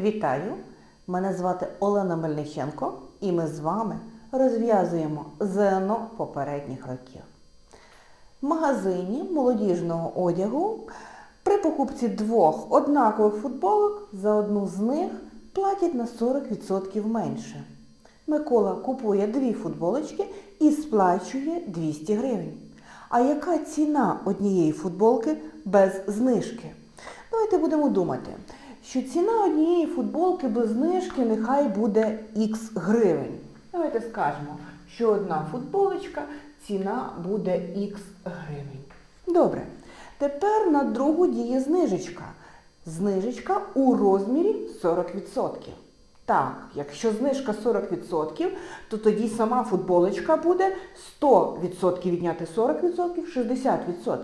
Вітаю! Мене звати Олена Мельниченко і ми з вами розв'язуємо ЗНО попередніх років. В магазині молодіжного одягу при покупці двох однакових футболок за одну з них платять на 40% менше. Микола купує дві футболочки і сплачує 200 гривень. А яка ціна однієї футболки без знижки? Давайте будемо думати, що ціна однієї футболки без знижки нехай буде х гривень. Давайте скажемо, що одна футболочка ціна буде х гривень. Добре. Тепер на другу діє знижечка. Знижечка у розмірі 40%. Так, якщо знижка 40%, то тоді сама футболочка буде 100% відняти 40%, 60%.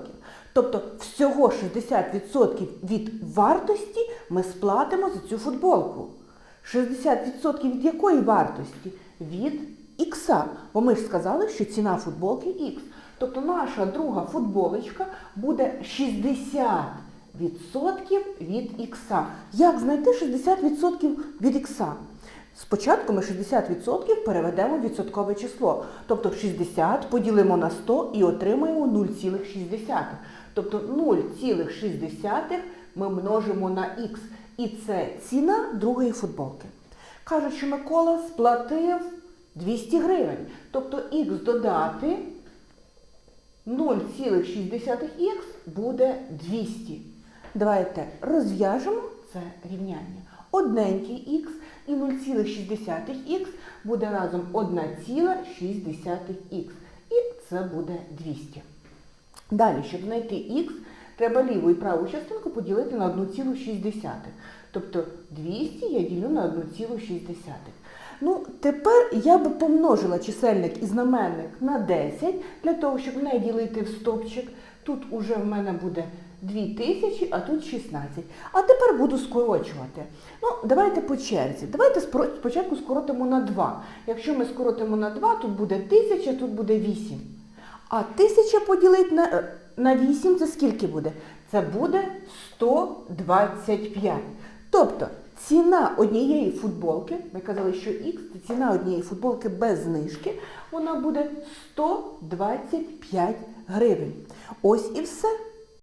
Тобто всього 60% від вартості ми сплатимо за цю футболку. 60% від якої вартості? Від ікса. Бо ми ж сказали, що ціна футболки х. Тобто наша друга футболочка буде 60% від ікса. Як знайти 60% від ікса? Спочатку ми 60% переведемо в відсоткове число. Тобто 60 поділимо на 100 і отримаємо 0,6. Тобто 0,6 ми множимо на х. І це ціна другої футболки. Кажуть, що Микола сплатив 200 гривень. Тобто х додати 0,6х буде 200. Давайте розв'яжемо це рівняння. Одненький х і 0,6х буде разом 1,6х. І це буде 200. Далі, щоб знайти х, треба ліву і праву частинку поділити на 1,6. Тобто 200 я ділю на 1,6. Ну, тепер я би помножила чисельник і знаменник на 10, для того, щоб не ділити в стопчик. Тут уже в мене буде 2000, а тут 16. А тепер буду скорочувати. Ну, давайте по черзі. Давайте спочатку скоротимо на 2. Якщо ми скоротимо на 2, тут буде 1000, тут буде 8. А 1000 поділити на, е, на 8 це скільки буде? Це буде 125. Тобто ціна однієї футболки, ми казали, що X, це ціна однієї футболки без знижки, вона буде 125 гривень. Ось і все.